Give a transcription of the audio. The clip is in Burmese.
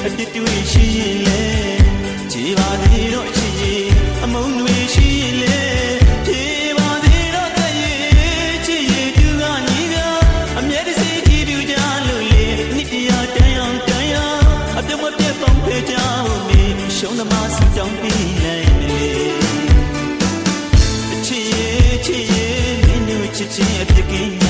ဘဝခံပါမယ်လေအတတွေ့ရှိရင်လေခြေပါသေးတော့ချစ်ရင်အမုန်းတွေရှိရင်လေခြေပါသေးတော့တည်းရဲ့ချစ်ရင်သူကညီကအမြဲတစေကြည့်ပြကြလို့လေနိတရားတန်အောင်တန်အောင်အပြတ်မပြတ်ပေါင်းဖေးကြဖို့နေရှုံးသမားစကြောင်းပြီးလိုက်လေချစ်ရဲ့ချစ်ရဲ့မင်းတို့ချစ်ချင်းအပြစ်ကင်း